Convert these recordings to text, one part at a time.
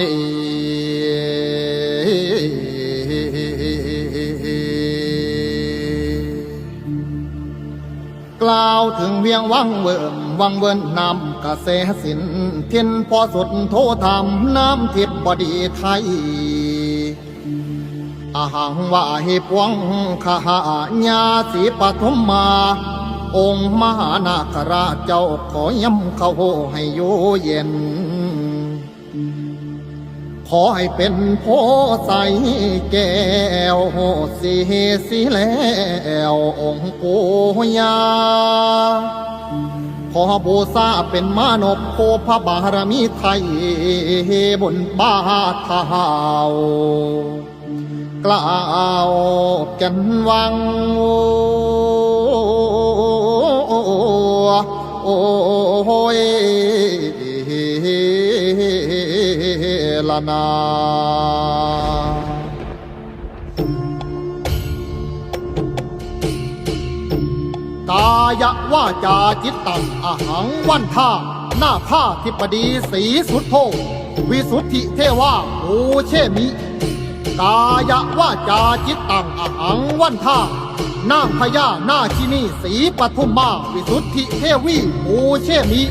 นี้กล่าวถึงเวียงวังเวิมวังเวินนำกระแสสินเทียนพอสุดโทธรรมน้ำทิพย์บดีไทยอาหังว่าให้ปวงขหาญาสีปฐมมา องค์มหานาคราชเจ้าขอย้ำเขาให้อยู่เย็น ขอให้เป็นโพใสแก้วสีสีแล้วองค์ปูยาขอบูชาเป็นมานพโพพระบารมีไทยบนบาทเท้ากล่าวกันวังโอ้ย นากายะว่าจาจิตตังอหังวันท่าหน้าผ้าทิปดีสีสุดโทวิสุทธิเทวาโอเชมิกายะว่าจาจิตตังอหังวันท่านางพญาหน้าคินีสีปทุมมาวิสุทธิเทวีโอเชมิ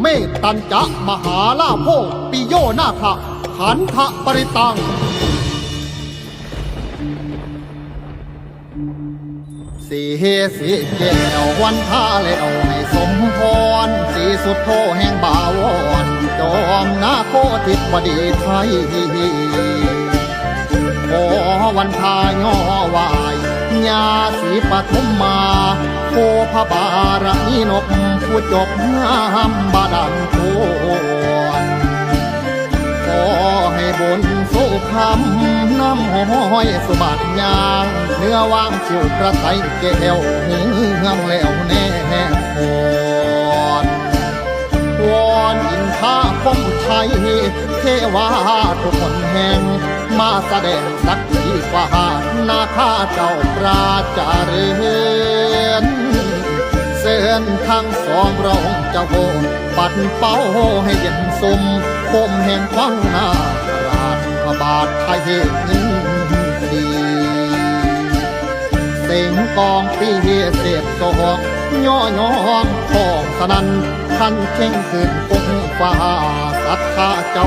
เมตตัญจะมหาลาโภปิโยนาคะ ขันธปริตัง สีเฮสีแก้ววันท่าแล้วให้สมพร สีสุดโทแห่งบาวรจอมนาโคติบดีไทยขอวันทายอวายญาสีปฐมมาโคพระบารมีนบผู้จบงามบาดันโทน คำน้ำห้อยสบัติยางเนื้อว่างชิวกระไทแก้วเฮืองแล้วแน่พรวอนอินทาคมชัยเทวาทุกคนแห่งมาแสดงสักทีฟ้านาคาเจ้าปราจาเรือนเส้นทางสองเราเจ้าโหปัดเป้าให้เย็นสมคมแห่งฟังนารา พระบาทไทยเงินดีเสียงกองปีเสียบสอกย่อยองของสนันทันเข่งขึ้นคงฟ้าศรัทธาเจ้า